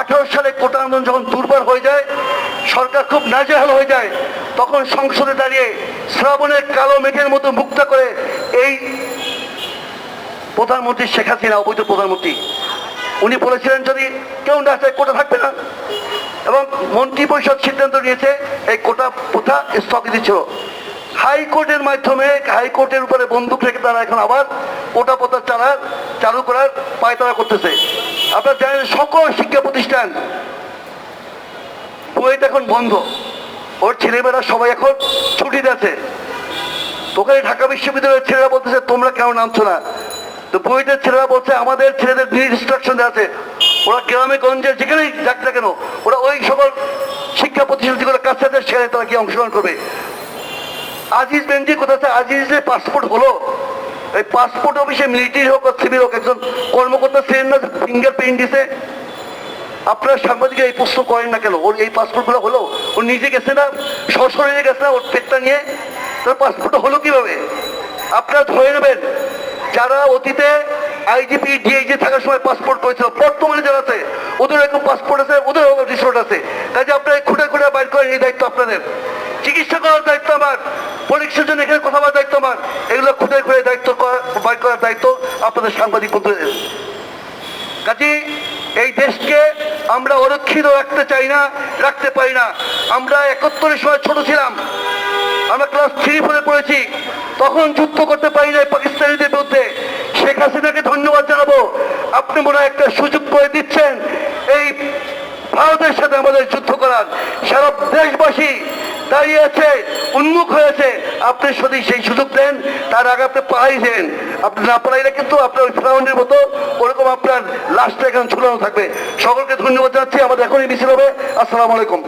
আঠারো সালে কোটা আন্দোলন যখন দুর্বল হয়ে যায়, সরকার খুব নাজেহাল হয়ে যায়, তখন সংসদে দাঁড়িয়ে শ্রাবণের কালো মেঘের মতো মুক্ত করে এই প্রধানমন্ত্রী শেখ হাসিনা, অবৈধ প্রধানমন্ত্রী, উনি বলেছিলেন, যদি কেউ না চায় কোটা থাকবে না। এবং মন্ত্রী পরিষদ সিদ্ধান্ত নিয়েছে, এই কোটা প্রথা স্থগিত ছিল হাইকোর্টের মাধ্যমে, হাইকোর্টের উপরে বন্দুক রেখে তারা এখন আবার কোটা প্রথা চালার, চালু করার পায়তারা করতেছে। আপনারা জানেন সকল শিক্ষা প্রতিষ্ঠান বুয়েট এখন বন্ধ। ওর ছেলেমেয়েরা সবাই এখন ছুটিতে আছে। তোকে ঢাকা বিশ্ববিদ্যালয়ের ছেলেরা বলতেছে, তোমরা কেন নামছো না? তো বুয়েটের ছেলেরা বলছে, আমাদের ছেলেদের ইনস্ট্রাকশন আছে। ওরা গ্রামে, গঞ্জে, যেখানেই যাক না কেন, ওরা ওই সকল শিক্ষা প্রতিষ্ঠান যেগুলো কাছে সেখানে তারা কি অংশগ্রহণ করবে। আজিজ বেঞ্জি কোথায় আজিজের পাসপোর্ট হলো। এই পাসপোর্ট অফিসে মিলিটারি হোক আর সিভিল হোক, একজন কর্মকর্তা ছিলেন না ফিঙ্গার প্রিন্ট দিছে। আপনারা সাংবাদিক এই প্রশ্ন করেন না কেন? ওর এই পাসপোর্টগুলো হলো? ও নিজে গেছে না? সশরীরে গেছে না? ওর পেটটা নিয়ে? তার পাসপোর্ট হলো কীভাবে? আপনারা ধরে নেবেন, যারা অতীতে আইজিপি ডিআইজি থাকার সময় পাসপোর্ট করেছিল, বর্তমানে যারা আছে ওদের এরকম পাসপোর্ট আছে ওদের রিসোর্ট আছে। কাজে আপনারা খুঁটে খুঁটে বাইর করেন, এই দায়িত্ব আপনাদের। চিকিৎসা করার দায়িত্ব আমার, পরীক্ষার জন্য এখানে কথা বলার দায়িত্ব আমার। এগুলো খুঁটে করা- করার দায়িত্ব আপনাদের সাংবাদিক কাজে এই দেশকে আমরা অরক্ষিত রাখতে চাই না, রাখতে পারি না। আমরা একাত্তরের সময় ছোট ছিলাম। আমরা ক্লাস থ্রি ফোরে পড়েছি। তখন যুদ্ধ করতে পারি না পাকিস্তানিদের বিরুদ্ধে। শেখ হাসিনাকে ধন্যবাদ জানাব। আপনি মনে হয় একটা সুযোগ করে দিচ্ছেন এই ভারতের সাথে আমাদের যুদ্ধ করার। সারা দেশবাসী দাঁড়িয়ে আছে উন্মুখ হয়েছে। আপনি যদি সেই সুযোগ দেন, তার আগে আপনি পাড়াই দেন। আপনি না পাড়াইলে কিন্তু আপনার ওই ফ্রাউন্ডের মতো ওরকম আপনার লাস্টে এখানে ঝুলানো থাকবে। সকলকে ধন্যবাদ জানাচ্ছি। আমাদের এখনই মিছিল হবে। আসসালামু আলাইকুম।